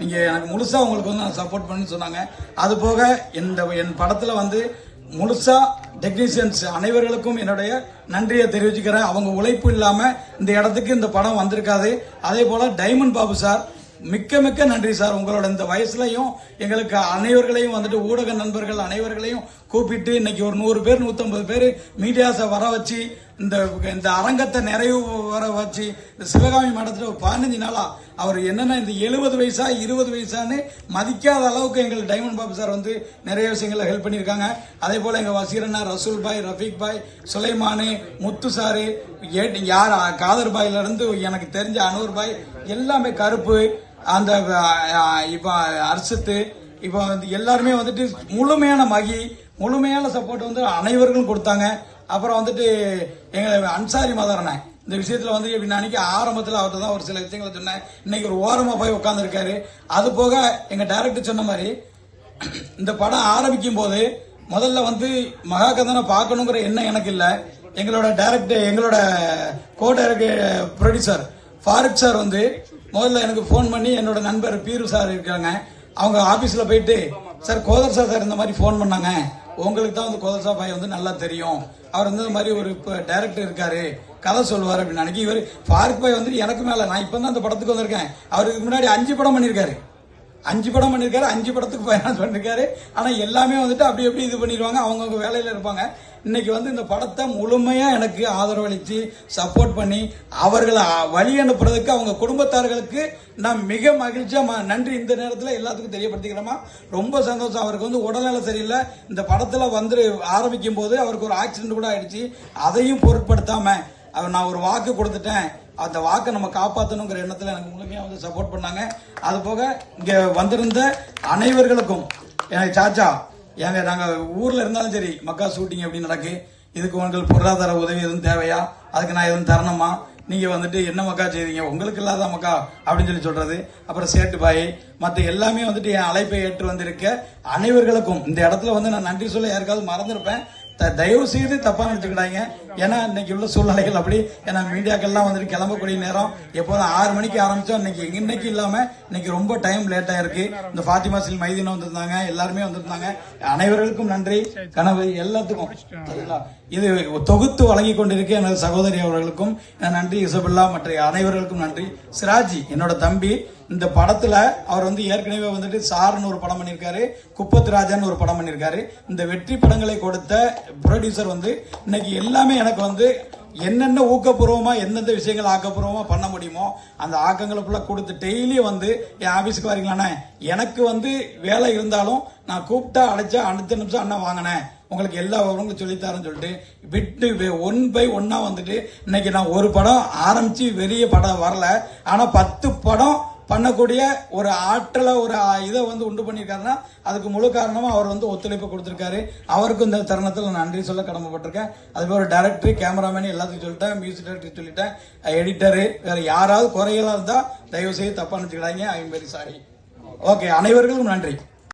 நீங்கள் எனக்கு முழுசாக உங்களுக்கு வந்து நான் சப்போர்ட் பண்ணுன்னு சொன்னாங்க. அது போக இந்த என் படத்தில் வந்து முழுசாக டெக்னீஷியன்ஸ் அனைவர்களுக்கும் என்னுடைய நன்றியை தெரிவிச்சுக்கிறேன். அவங்க உழைப்பு இல்லாமல் இந்த இடத்துக்கு இந்த படம் வந்திருக்காது. அதே போல் டைமண்ட் பாபு சார் மிக்க மிக்க நன்றி சார். உங்களோட இந்த வயசுலையும் எங்களுக்கு அனைவர்களையும் வந்துட்டு ஊடக நண்பர்கள் அனைவர்களையும் கூப்பிட்டு இன்னைக்கு ஒரு நூறு பேர் நூற்றம்பது பேர் மீடியாஸை வர வச்சு இந்த இந்த அரங்கத்தை நிறைவு வர வச்சு இந்த சிவகாமி மடத்தில் ஒரு பதினஞ்சு நாளாக அவர் என்னென்ன இந்த எழுபது வயசா இருபது வயசான்னு மதிக்காத அளவுக்கு எங்களுக்கு டைமண்ட் பாபு சார் வந்து நிறைய விஷயங்களில் ஹெல்ப் பண்ணியிருக்காங்க. அதே போல் எங்கள் வசீரண்ணா ரசூல் பாய் ரஃபீக் பாய் சுலைமானு முத்து சாரு யார் காதர் பாயிலிருந்து எனக்கு தெரிஞ்ச அனூர் பாய் எல்லாமே கருப்பு அந்த இப்போ அரசத்து இப்போ வந்து எல்லாருமே வந்துட்டு முழுமையான மகி முழுமையான சப்போர்ட் வந்து அனைவர்களும் கொடுத்தாங்க. அப்புறம் வந்துட்டு எங்களை அன்சாரி மதாரனை. இந்த விஷயத்துல வந்து இப்படி அன்றைக்கி அன்னைக்கு ஆரம்பத்தில் அவர்கிட்ட தான் ஒரு சில விஷயங்களை சொன்னேன். இன்னைக்கு ஒரு ஓரமா போய் உட்காந்துருக்காரு அது போக எங்க டைரக்டர் சொன்ன மாதிரி இந்த படம் ஆரம்பிக்கும் போது முதல்ல வந்து மகாகதனை பார்க்கணுங்கிற எண்ணம் எனக்கு இல்லை. எங்களோட டைரக்டர் எங்களோட co director producer Farooq sir வந்து முதல்ல எனக்கு ஃபோன் பண்ணி என்னோட நண்பர் பீரு சார் இருக்காங்க. அவங்க ஆபீஸ்ல போயிட்டு சார் கோதர் சார் இந்த மாதிரி ஃபோன் பண்ணாங்க. உங்களுக்கு தான் வந்து கோதர் பாய் வந்து நல்லா தெரியும். அவர் வந்து இந்த மாதிரி ஒரு இப்போ டைரக்டர் இருக்காரு. கதை சொல்லுவார் அப்படின்னு நினைக்கி இவர் ஃபாரூக் பாய் வந்து எனக்கு மேலே நான் இப்போ தான் அந்த படத்துக்கு வந்திருக்கேன். அவருக்கு முன்னாடி அஞ்சு படம் பண்ணியிருக்காரு. அஞ்சு படம் பண்ணியிருக்காரு அஞ்சு படத்துக்கு ஃபைனான்ஸ் பண்ணியிருக்காரு ஆனால் எல்லாமே வந்துட்டு அப்படி எப்படி இது பண்ணிடுவாங்க அவங்கவுங்க வேலையில் இருப்பாங்க. இன்னைக்கு வந்து இந்த படத்தை முழுமையாக எனக்கு ஆதரவளித்து சப்போர்ட் பண்ணி அவர்களை வழி அனுப்புறதுக்கு அவங்க குடும்பத்தார்களுக்கு நான் மிக மகிழ்ச்சியாக நன்றி. இந்த நேரத்தில் எல்லாத்துக்கும் தெரியப்படுத்திக்கிறோமா ரொம்ப சந்தோஷம். அவருக்கு வந்து உடல்நலம் சரியில்லை. இந்த படத்தில் வந்து ஆரம்பிக்கும் போது அவருக்கு ஒரு ஆக்சிடென்ட் கூட ஆயிடுச்சு. அதையும் பொருட்படுத்தாம அவர் நான் ஒரு வாக்கு கொடுத்துட்டேன். அந்த வாக்கை நம்ம காப்பாற்றணுங்கிற எண்ணத்தில் எனக்கு முழுமையாக வந்து சப்போர்ட் பண்ணாங்க. அது போக இங்கே வந்திருந்த அனைவர்களுக்கும் எனக்கு சாச்சா ஏங்க நாங்கள் ஊரில் இருந்தாலும் சரி மக்கா ஷூட்டிங் எப்படி நடக்கு? இதுக்கு உங்களுக்கு பொருளாதார உதவி எதுவும் தேவையா? அதுக்கு நான் எதுவும் தரணுமா? நீங்கள் வந்துட்டு என்ன மக்கா செய்றீங்க? உங்களுக்கு இல்லாத மக்கா அப்படின்னு சொல்லி சொல்கிறது அப்புறம் சேட்டு பாய் மற்ற எல்லாமே வந்துட்டு என் அழைப்பை ஏற்று வந்திருக்க அனைவர்களுக்கும் இந்த இடத்துல வந்து நான் நன்றி சொல்ல யாருக்காவது மறந்துருப்பேன். த- தயவு செய்து தப்பாக நினச்சிக்கிட்டாங்க ஏன்னா இன்னைக்கு உள்ள சூழ்நிலைகள் அப்படி. ஏன்னா மீடியாக்கள்லாம் வந்துட்டு கிளம்பக்கூடிய நேரம். எப்போதும் ஆறு மணிக்கு ஆரம்பிச்சோம். இன்னைக்கு இன்னைக்கு இல்லாம இன்னைக்கு ரொம்ப டைம் லேட் ஆயிருக்கு. இந்த ஃபாத்திமா சில் மைதீனம் வந்திருந்தாங்க. எல்லாருமே வந்திருந்தாங்க. அனைவர்களுக்கும் நன்றி. கனவு எல்லாத்துக்கும். சரிங்களா? இது தொகுத்து வழங்கி கொண்டிருக்க எனது சகோதரி அவர்களுக்கும் நன்றி இசபெல்லா மற்ற அனைவர்களுக்கும் நன்றி. சிராஜி என்னோட தம்பி இந்த படத்துல அவர் வந்து ஏற்கனவே வந்துட்டு சார்னு ஒரு படம் பண்ணியிருக்காரு குப்பத்து ராஜான்னு ஒரு படம் பண்ணியிருக்காரு இந்த வெற்றி படங்களை கொடுத்த ப்ரொடியூசர் வந்து இன்னைக்கு எல்லாமே எனக்கு வந்து என்னென்ன ஊக்கப்பூர்வமா எந்தெந்த விஷயங்கள் ஆக்கப்பூர்வமா பண்ண முடியுமோ அந்த ஆக்கங்களை ஃபுல்லாக கொடுத்து டெய்லி வந்து என் ஆஃபீஸுக்கு வரீங்களாண்ணே? எனக்கு வந்து வேலை இருந்தாலும் நான் கூப்பிட்டா அழைச்சா அடுத்த நிமிஷம் அண்ணா வாங்கினேன். உங்களுக்கு எல்லா விவரங்களும் சொல்லித்தரேன்னு சொல்லிட்டு விட்டு ஒன் பை ஒன்னாக வந்துட்டு இன்னைக்கு நான் ஒரு படம் ஆரம்பித்து வெளியே படம் வரல. ஆனால் பத்து படம் பண்ணக்கூடிய ஒரு ஆற்றலை ஒரு இதை வந்து உண்டு பண்ணியிருக்காருன்னா அதுக்கு முழு காரணமாக அவர் வந்து ஒத்துழைப்பு கொடுத்துருக்காரு. அவருக்கும் இந்த தருணத்தில் நான் நன்றி சொல்ல கடமைப்பட்டிருக்கேன். அதுபோல் ஒரு டேரக்டர் கேமராமேன் எல்லாத்தையும் சொல்லிட்டேன் மியூசிக் டேரக்டர் சொல்லிட்டேன். எடிட்டரு வேறு யாராவது குறைகளா இருந்தால் தயவு செய்து தப்பாக நினச்சிக்கிறாங்க ஐ வெரி சாரி ஓகே அனைவர்களுக்கும் நன்றி.